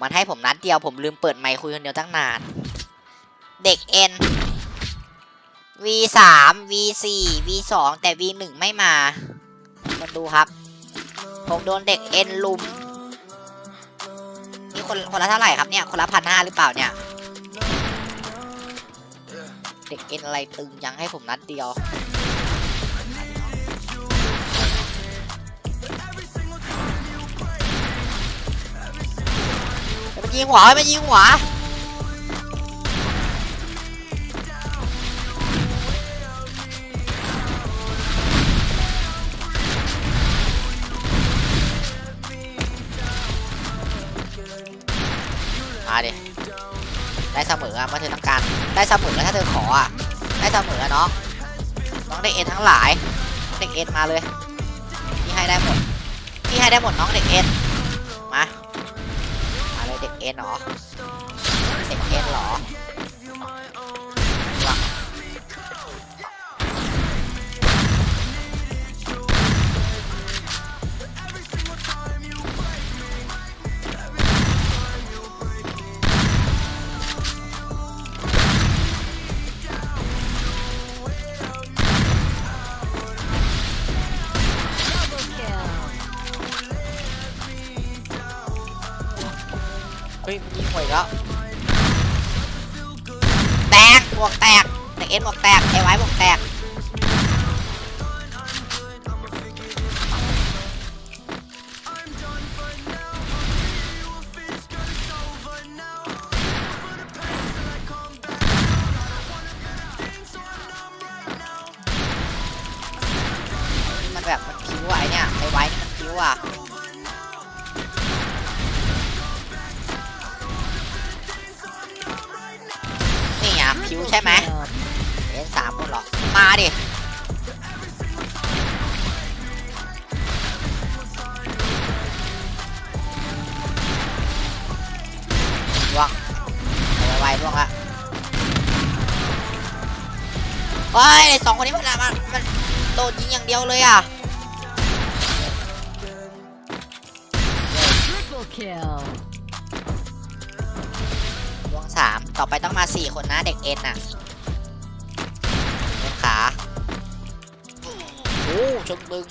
มันให้ผมนัดเดียวผมลืมเปิดไมค์คุยคนเดียวตั้งนาน เด็ก N V สาม V สี่ V สองแต่ V หนึ่งไม่มาคนดูครับ ผมโดนเด็ก N ลุม นี่คนคนละเท่าไหร่ครับเนี่ย คนละพันห้าหรือเปล่าเนี่ย เด็ก N อะไรตึงยังให้ผมนัดเดียว ยิงหัวมันยิงหัวมาดิได้เสมออะเมื่อเธอต้องการได้เสมอถ้าเธอขออะได้เสมออะน้องน้องเด็กเอ็นทั้งหลายเด็กเอ็นมาเลยพี่ให้ได้หมดพี่ให้ได้หมดน้องเด็กเอ็น เลยเด็กเอ็นเหรอเซ็นเอ็นเหรอ เฮ้ยมันยิงหัวอีกแล้วแตกบวกแตกเด็กเอ็นบวกแตกไอ้ไว้บวกแตกมันแบบมันคิ้วอะไอเนี่ยไอไว้นี่มันคิ้วอะ ใช่ไหมเอ็นสามคนหรอ มาดิล่วงไวๆล่วงละเฮ้ยสองคนนี้มันมันมันโดดยิงอย่างเดียวเลยอะ ต่อไปต้องมาสี่คนนะเด็กเอ็นน่ะเอ็นขาโอ้ชงบึง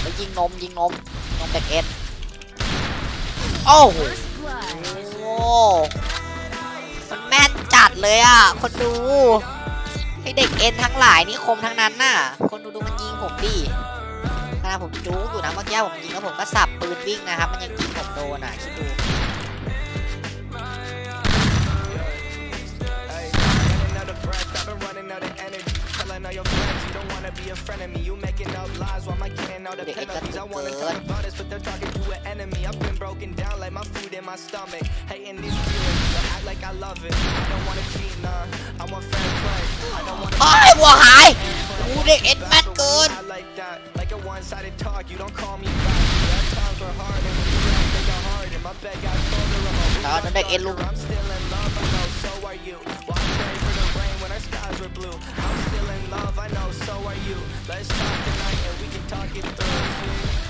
ไปยิงนมยิงนมนมเด็กเอ็นโอ้โห First blood. โอ้มันแม่นจัดเลยอะ คนดูไอเด็กเอ็นทั้งหลายนี่คมทั้งนั้นน่ะ คนดูดูมันยิงผมดิขณะผมจู๊อยู่นะเมื่อกี้ผมยิงแล้วผมก็สับปืนวิ่งนะครับ มันยังยิงผมโดนอะคิดดู all your friends. You don't wanna be a friend of me. You making up lies while I'm getting all the penalties. I wanna talk about this, but they're talking to an enemy. I've been broken down like my food in my stomach. Hating these feelings, but act like I love it. I don't wanna cheat, nah. I want. I don't wanna. It good. I like that, like a one-sided talk. You don't call me back. Times hard, and when you hard, and my bed got colder. I'm still in love, I know. So are you our skies were blue. I'm still in love, I know, so are you. Let's talk tonight and we can talk it through.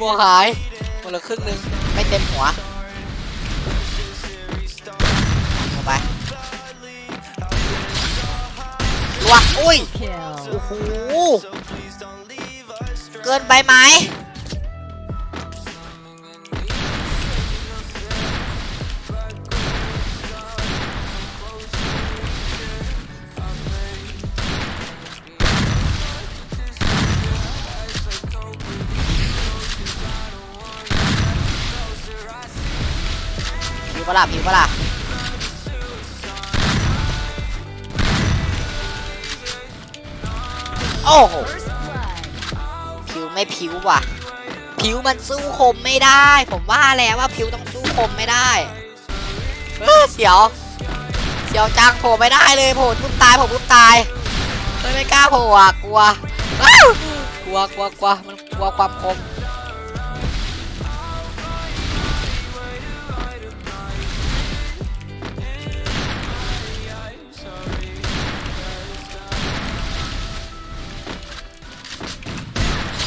บัวหายหมดละครึ่งหนึง ไม่เต็มหัวเข้าไปลวกอุ้ย โอ้โห เกินไปไหม ปะล่ะผิวปะล่ะโอ้โหผิวไม่ผิวว่ะ ผิวมันสู้คมไม่ได้ ผมว่าแล้วว่าผิวต้องสู้คมไม่ได้เสียวเสียวจังโผล่ไม่ได้เลยโผล่ปุ๊บตายโผล่ปุ๊บตายเฮ้ยไม่กล้าโผล่อะกลัวอ้าวกลัวกลัวกลัวมันกลัวความคม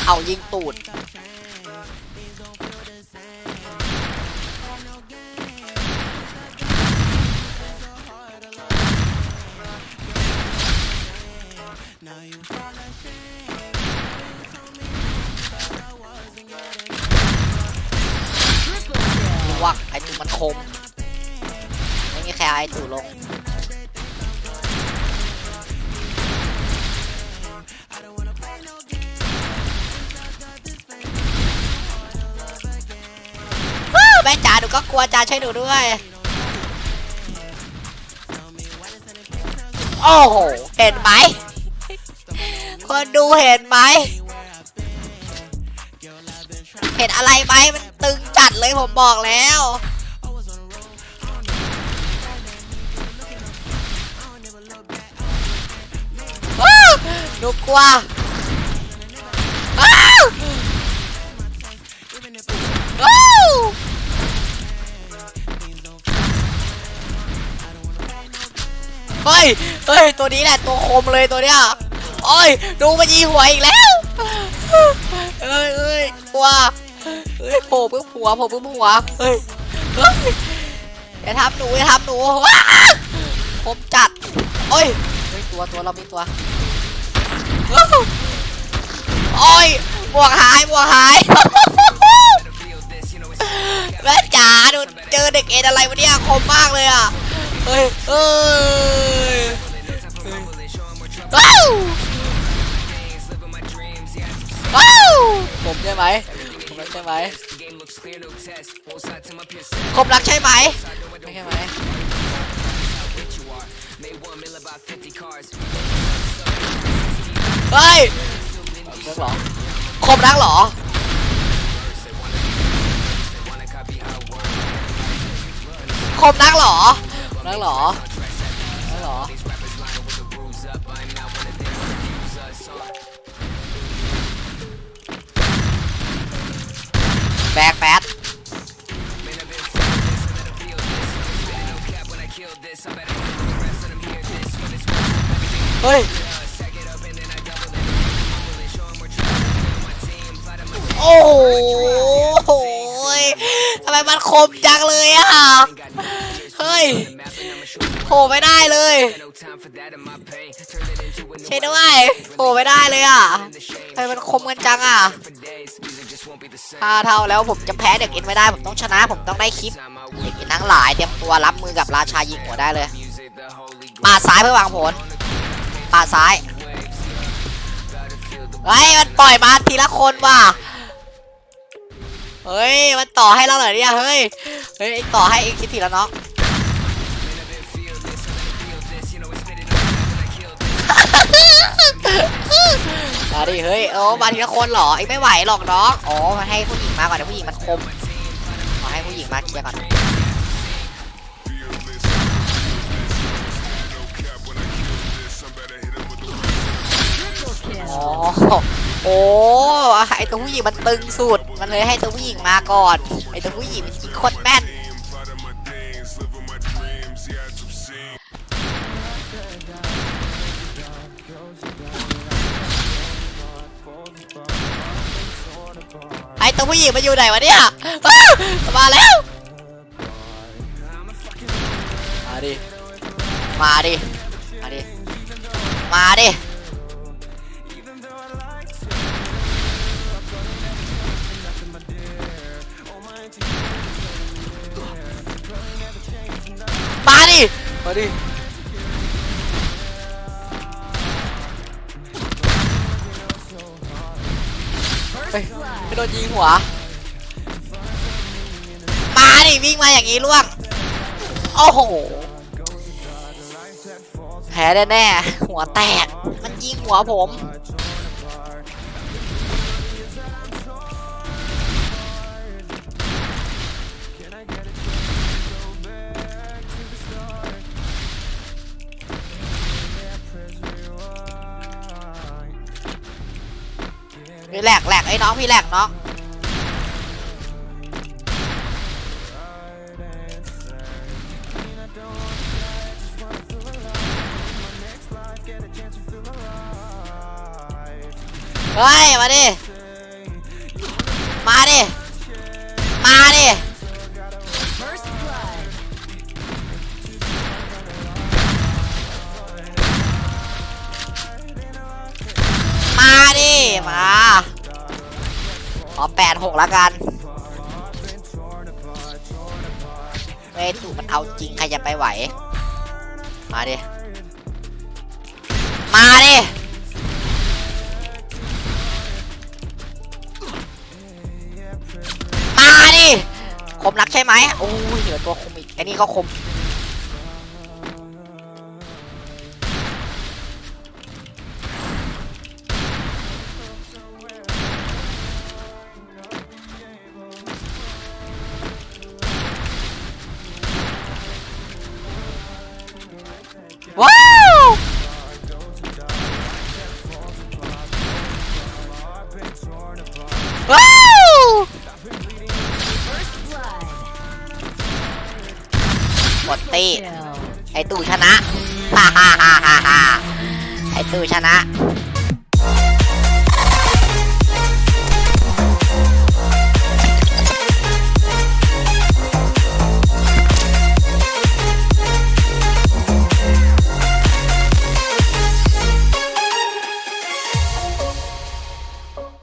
เอายิงตูดลวกไอตูมันคมไม่มีใครเอาไอตูลง ก็กลัวจ๋าช่วยหนูด้วย โอ้โห เห็นไหม คนดูเห็นไหม เห็นอะไรไหมมันตึงจัดเลยผมบอกแล้วว้าวหนูกลัวว้าวว้ เฮ้ยเฮ้ยตัวนี้แหละตัวคมเลยตัวเนี้ยโอ้ยดูมันยีหัวอีกแล้วเอ้ยเอ้ยกลัวเอ้ยโผล่ปึ๊บหัวโผล่ปึ๊บหัวเฮ้ยเฮ้ยอย่าทำหนูอย่าทำหนูว้าคมจัดโอ้ยเฮ้ยตัวตัวเรามีตัวโอ้ยบวกหายบวกหายแม่จ๋าดูเจอเด็กเอ็นอะไรวะเนี่ยคมมากเลยอะ เฮ้ยเอ้ยว้าวว้าวผมใช่ไหมผมรักใช่ไหมผมรักใช่ไหมไม่ใช่ไหมเฮ้ยรักเหรอคมรักเหรอคมนักเหรอ นักเหรอนักเหรอแบกแปดเฮ้ย โอ้โหทำไมมันคมจังเลยอะ ฮ้ยโผล่ไม่ได้เลยใช่ด้วยโผล่ไม่ได้เลยอะทำไมมันคมกันจังอะห้าเท่าแล้วผมจะแพ้เด็กเอ็นไม่ได้ผมต้องชนะผมต้องได้คลิปเด็กเอ็นทั้งหลายเตรียมตัวรับมือกับราชายิงหัวได้เลยปาดซ้ายเพื่อวางผลปาดซ้ายเฮ้ยมันปล่อยมาทีละคนว่ะเฮ้ย มันต่อให้เราเหรอเนี่ย เฮ้ย เฮ้ยต่อให้เองคิดทีละเน้อง มาดิเฮ้ยโอ้มาทีละคนเหรอเองไม่ไหวหรอกน้องอ๋อมาให้ผู้หญิงมาก่อนเดี๋ยวผู้หญิงมันคมขอให้ผู้หญิงมาเคลียร์ก่อนอ๋อโอ้ไอตัวผู้หญิงมันตึงสุด มันเลยให้ตัวผู้หญิงมาก่อน ไอตัวผู้หญิงมันยิงโคตรแม่น ตัวผู้หญิงมันอยู่ไหนวะเนี่ยมาแล้ว มาดิ มาดิ มาดิ มาดิ มาดิ มาดิ เฮ้ยไม่โดนยิงหัว มาดิวิ่งมาอย่างนี้ล่วง โอ้โห แพ้แน่ๆหัวแตก มันยิงหัวผม แหลกแหลกไอ้น้องพี่แหลกน้องเฮ้ยมาดิ มาดิ มาดิ แปดหกแล้วกันเฮ้ยตู่มันเอาจริงใครจะไปไหว มาดิ มาดิ มาดิ คมนักใช่ไหมโอ้ยเหลือตัวคมอีกไอ้นี่ก็คม ว้าวว้าว First blood. หมดตี Kill. ไอตู่ชนะฮ่าฮ่าฮ่าฮ่าฮ่าไอตู่ชนะ